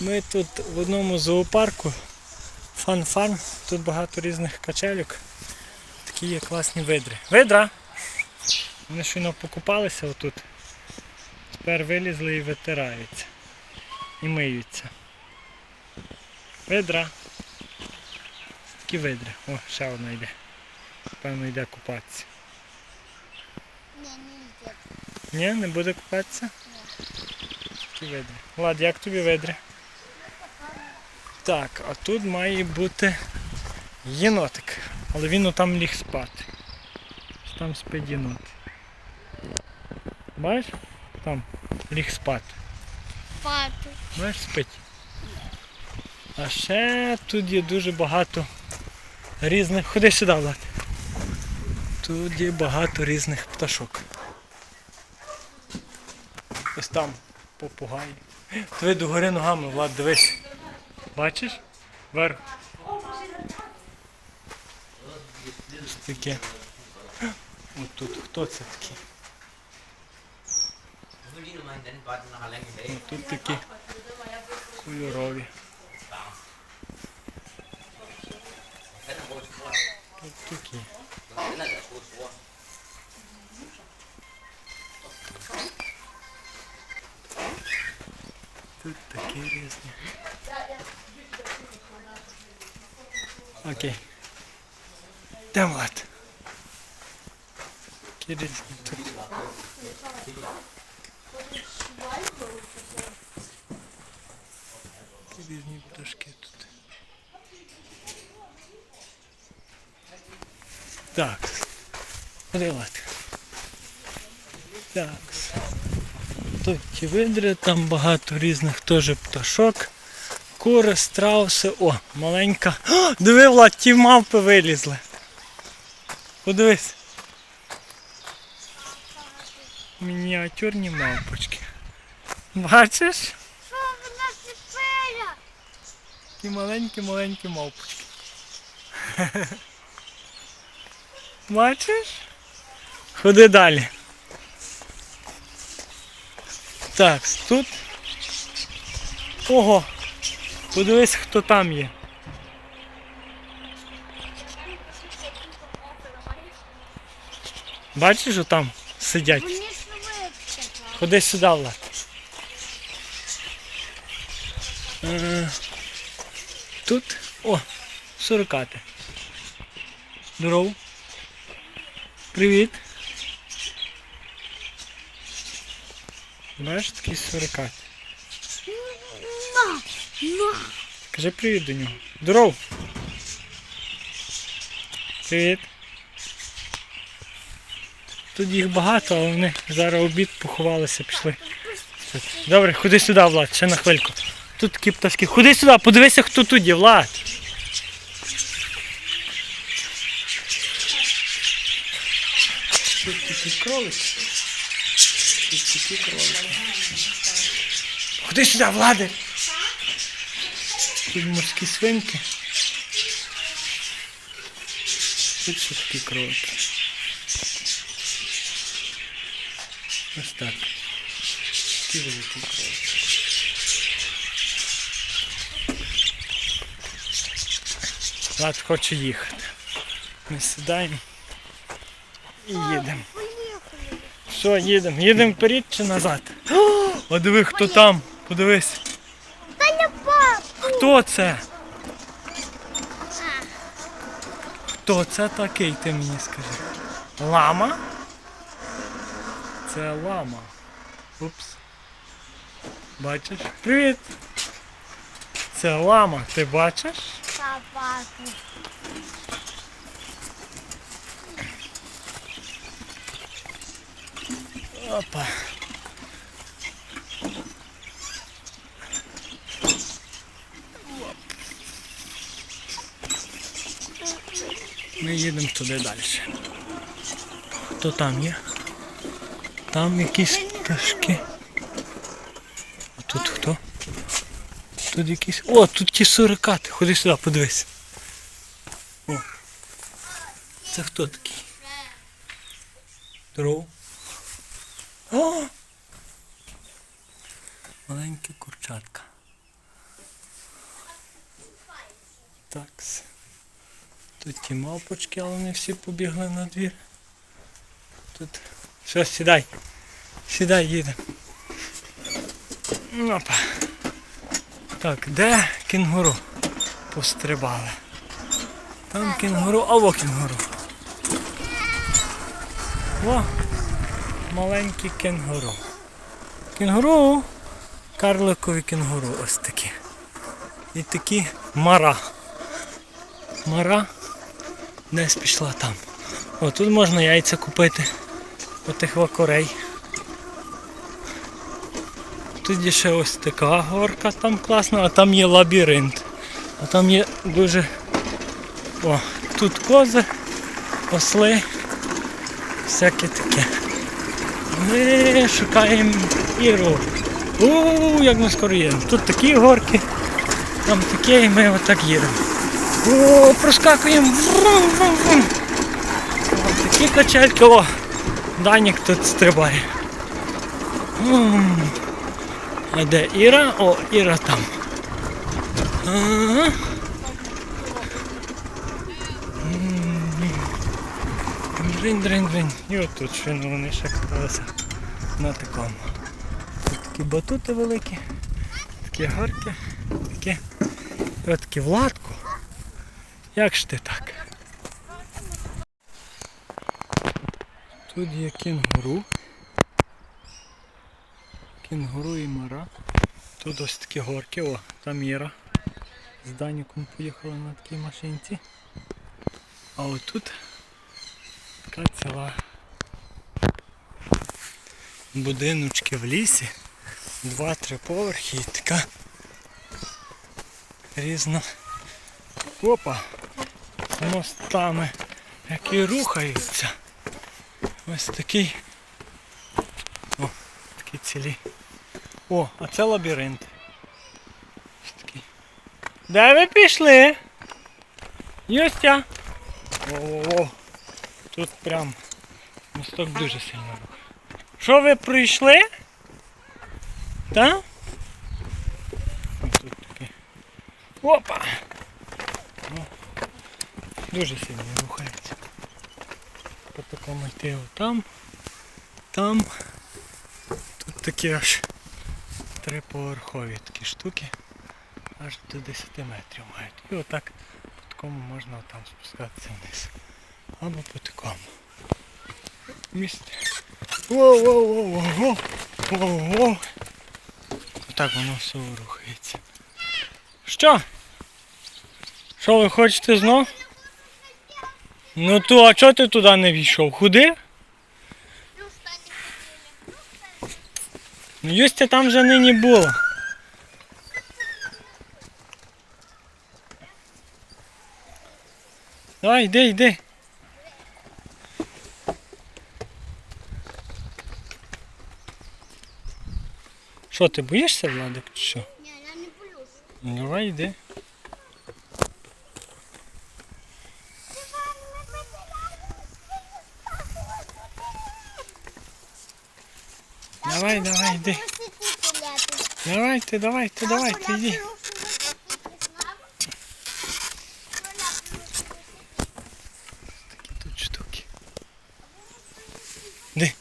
Ми тут в одному зоопарку фан-фан. Тут багато різних качелюк. Такі є класні видри. Видра! Вони щойно покупалися отут. Тепер вилізли і витираються. І миються. Видра. Такі видри. О, ще одна йде. Певно йде купатися. Не, не йде. Ні, не буде купатися? Такі видри. Влад, як тобі видри? Так, а тут має бути єнотик. Але він там ліг спати. Там спить єнот. Бачиш? Там ліг спати. Папу. Бачиш, спить. А ще тут є дуже багато різних. Ходи сюди, Влад. Тут є багато різних пташок. Ось там попугай. Диви догори ногами, Влад, дивись. Бачиш? Вверх. Ось таке. Ось тут хто це такий? Ось тут такі кольорові. Тут такі. Тут такі різні. Окей. Де Влад? Такі різні тут. Такі різні пташки тут. Так. Куди Влад? Так. Ті видри, там багато різних теж пташок. Кури, страуси. О, маленька. О, диви, Влад, ті мавпи вилізли. Подивись. Мініатюрні мавпочки. Бачиш? Що вона сліпила? Такі маленькі-маленькі мавпочки. Бачиш? Ходи далі. Так, тут. Ого! Подивись, хто там є. Бачиш, що там сидять? Ходи сюди, Влад. Е, Тут, о, сурикати. Здорово. Привіт. Бачиш такий сурикат. На, на. Кажи привіт до нього. Здоров. Привіт. Тут їх багато, але вони зараз обід поховалися, пішли. Добре, ходи сюди, Влад, ще на хвильку. Тут такі пташки. Ходи сюди, подивися, хто тут є, Влад. Тут такі кролики. Тут такі кролики. Ходи сюди, Влади. Тут морські свинки. Тут ще такі. Ось так. Такі великі кролики. Влад хоче їхати. Ми сідаємо і їдемо. Все, їдемо. Їдемо вперед чи назад? О, диви, хто там. Подивись. Та не папу. Хто це? Хто це такий, ти мені скажи? Лама? Це лама. Упс. Бачиш? Привіт! Це лама, ти бачиш? собаку. Опа. Ми їдемо туди далі. Хто там є? Там якісь пташки. А тут хто? Тут якісь. О, тут ті сурикати. Ходи сюди, подивись. О. Це хто такий? Здорово. О! Маленька курчатка. Так. Тут ті мапочки, але вони всі побігли на двір. Тут... Все, сідай. Сідай, їдемо. Так, де кінгуру? Пострибали. Там кінгуру, а во кінгуру. Во! Маленькі кенгуру. Кенгуру. Карликові кенгуру ось такі. І такі мара. Мара десь пішла там. О, тут можна яйця купити. Отих вакорей. Є ще ось така горка там класна, а там є лабіринт. А там є дуже. О, тут кози, осли, всяке таке. Ми шукаємо Іру. У, як ми скоро їдемо. Тут такі горки, там такі, і ми отак їдемо. О, проскакуємо. Такі качельки, о, Данік тут стрибає. А де Іра? О, Іра там. Ага. Дринь, дринь, дринь. І отут ну, вони ще каталися на такому. Тут такі батути великі, такі горки, такі. І от такі владку. Як ж ти так? Тут є кінгуру. Кінгуру і мара. Тут ось такі горки, о, там Іра. З Даніком поїхала на такій машинці. А отут така ціла будиночки в лісі. Два-три поверхи і така різна. Опа! Мостами, які рухаються. Ось такий. О, такі цілі. О, а це лабіринт. Ось такий. Де ви пішли? Йостя. О-о-о. Тут прям мосток дуже сильно. Що ви прийшли? Так? Тут такий. Опа! О, дуже сильно рухається. По такому йти там, там. Тут такі аж триповерхові такі штуки. Аж до 10 метрів мають. І отак по такому можна там спускатися вниз. Або по такому. Місце. Воу-воу-воу-воу. Воу-воу. Отак воно все рухається. Що? Що ви хочете знов? Ну то, а чого ти туди не війшов? Куди? Ну Юстя там вже нині було. Давай, йди, йди. Що, ти боїшся, Владик, чи що? Ні, я не боюсь. Ну, Давай йди. Давай, давай, йди. Давайте, давайте, давайте, йди. Такі тут штуки. Де?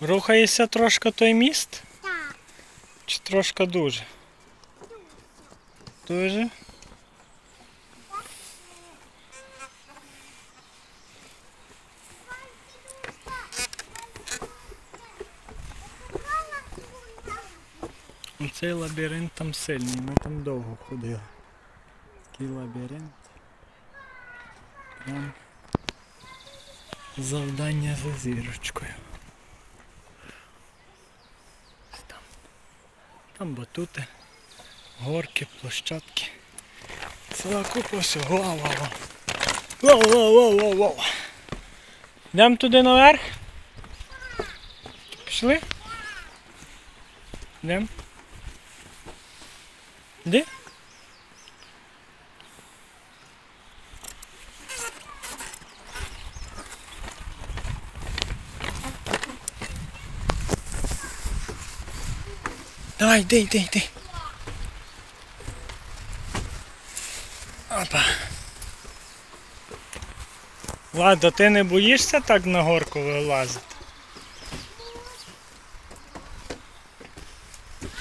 Рухається трошки той міст? Так. Чи трошки дуже? Дуже? Цей лабіринт там сильний, ми там довго ходили. Такий лабіринт. Прям завдання за зірочкою. Ось Там. Там батути, горки, площадки. Ціла купа всього. Вау, вау, вау. Вау, вау, вау, вау. Йдемо туди наверх. Пішли? Йдемо. Де? Давай, йди, йди, йди. Опа. Ладно, ти не боїшся так на горку вилазити?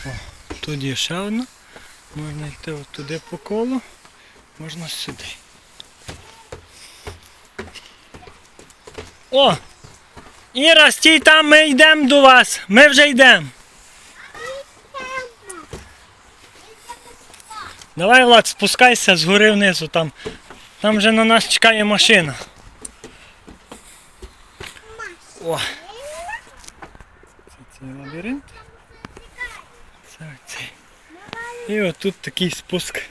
О, тут є ще одна. Можна йти туди по колу, можна сюди. О! Іра, стій там, ми йдемо до вас. Ми вже йдемо. Давай, Влад, спускайся згори внизу там. Там вже на нас чекає машина. О. Це цей лабіринт. Це цей. І отут такий спуск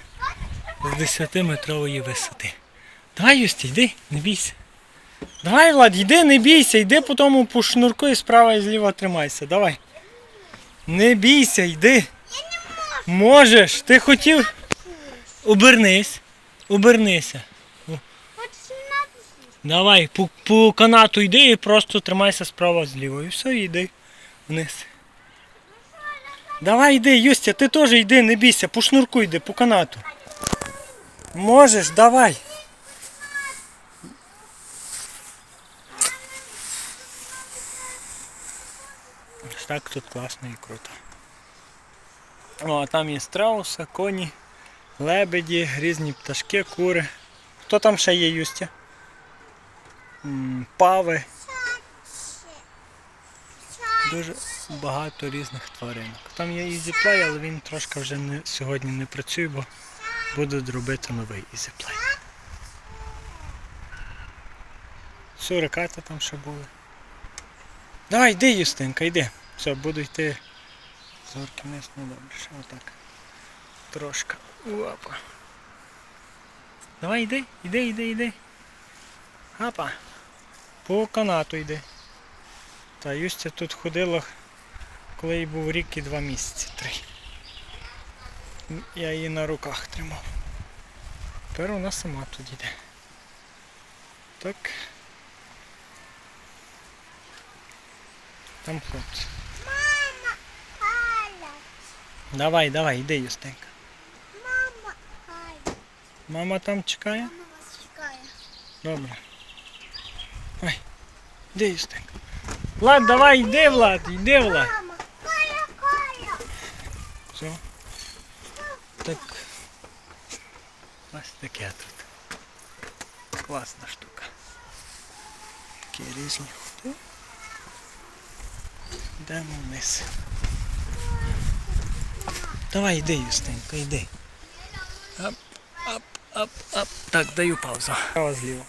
з 10-метрової висоти. Давай, Юсті, йди, не бійся. Давай, Влад, йди, не бійся, йди по тому по шнурку і справа і зліва тримайся. Давай. Не бійся, йди. Можеш, ти хотів. Обернись. Обернися. Давай, по, по канату йди і просто тримайся справа зліва. І все, йди вниз. Давай йди, Юстя, ти теж йди, не бійся, по шнурку йди, по канату. Можеш, давай. Ось так тут класно і круто. О, а там є страуса, коні, лебеді, різні пташки, кури. Хто там ще є, Юстя? Пави. Дуже багато різних тваринок. Там є EasyPlay, але він трошки вже не, сьогодні не працює, бо будуть робити новий EasyPlay. Сурикати там ще були. Давай, йди, Юстинка, йди. Все, буду йти. Зорки вниз, ну добре, ще отак. Трошки. Опа. Давай йди, йди, йди, йди. Апа. По канату йди. Та Юстя тут ходила, коли їй був рік і два місяці, три. Я її на руках тримав. Тепер вона сама тут йде. Так. Там хлопці. Мама. Давай, давай, йди, Юстенька. Мама, Галя. Мама там чекає? Мама вас чекає. Добре. Ой, йди, Юстенька. Влад, давай, йди, Влад, йди, Влад. Мама, Галя, Галя. Все. Так. Ось таке тут. Класна штука. Такі різні ходи. Йдемо вниз. Давай, йди, Юстинка, йди. Ап, Ап, ап. Так, даю паузу. Право зліво.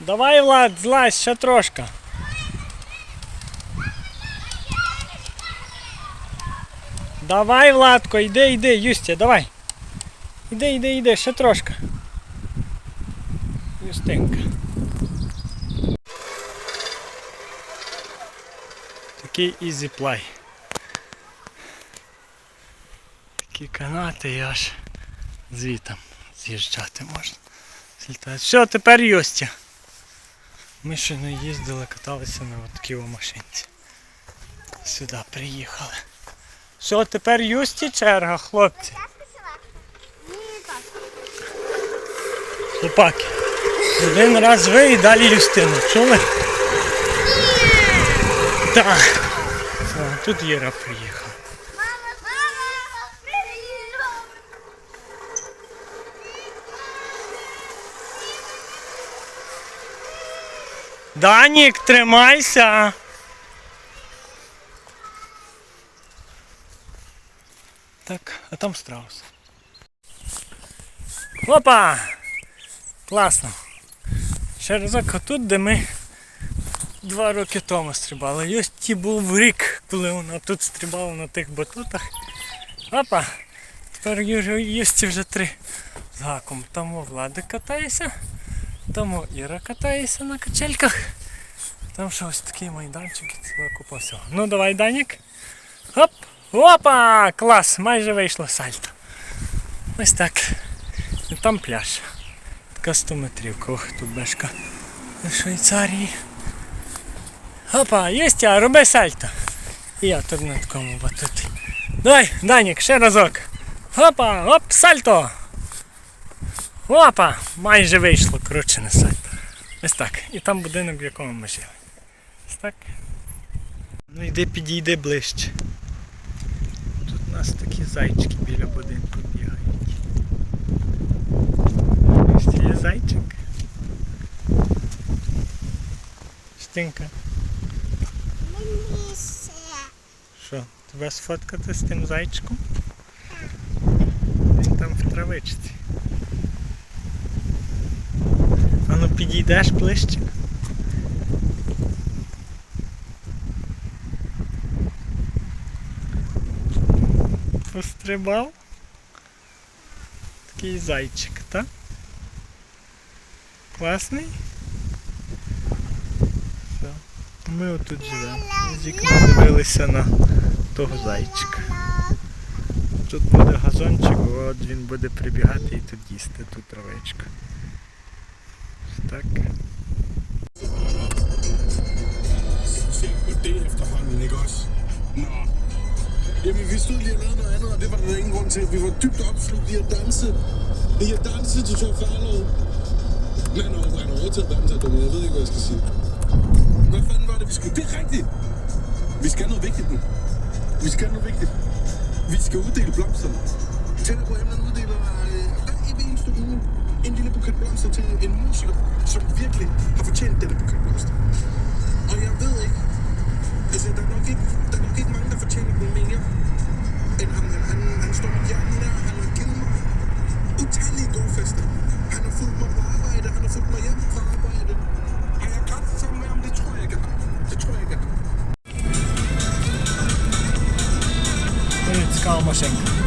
Давай, Влад, злазь ще трошки. Давай, Владко, йди, йди, Юстя, давай. Іди, йди, йди, ще трошки. Юстинка. Такий play. Такі канати і аж звітом з'їжджати можна. Злітають. Все, тепер Йостя. Ми ще не їздили, каталися на такій машинці. Сюди приїхали. Все, тепер Юсті черга, хлопці. Хлопаки. Один раз ви і далі Юстину. Чули? Так. Тут мама, привіт. Данік, тримайся. Так, а там страус. Опа! Класно. Ще разок отут, де ми два роки тому стрибали. Йості був рік, коли вона тут стрибала на тих батутах. Опа! Тепер Юсті вже три з гаком. Тому Владик катається. Тому Іра катається на качельках. Там ще ось такий майданчик і ціла купа всього. Ну давай, Данік. Хоп! Опа! Клас! Майже вийшло сальто. Ось так. І там пляж. Така 100 метрівка. Ох, тут бешка. В Швейцарії. Опа, Єстя, роби сальто. І я тут на такому батуті. Дай, Данік, ще разок. Опа, оп, сальто. Опа, майже вийшло, коротше, не сальто. Ось так. І там будинок, в якому ми жили. Ось так. Ну йди підійди ближче. Тут у нас такі зайчики біля будинку бігають. Ось є зайчик. Стінка. Що, тебе сфоткати з тим зайчиком? Він там в травичці. А ну підійдеш ближче. Пострибав. Такий зайчик, так? Класний? Все. Ми отут живемо. З вікна дивилися на того зайчика. Тут буде газончик, от він буде прибігати і тут їсти ту травичку. Так. Jamen, vi stod lige og lavede noget andet, og det var der ingen grund til. Vi var dybt opslugt i at danse. I at danse til Tor Farlov. Men når han har råd at danse. Jeg ved ikke, hvad jeg skal sige. Hvad fanden var det, vi skulle? Det er rigtigt! Vi skal noget vigtigt nu. Vi skal noget vigtigt. Vi skal uddele blomsterne. Tænder på emnet uddeler øh, hver evig eneste uge en lille buket blomster til en musiker, som virkelig har fortjent denne buket blomster. Og jeg ved ikke, altså der er nok ikke, der er nok ikke mange, der fortjener den mere end ham. Han, han, han står mit hjerte nær, han har givet mig utallige gode fester. Han har fulgt mig på arbejde, han har fulgt mig hjem fra arbejde. Evet, Kalmaşenko.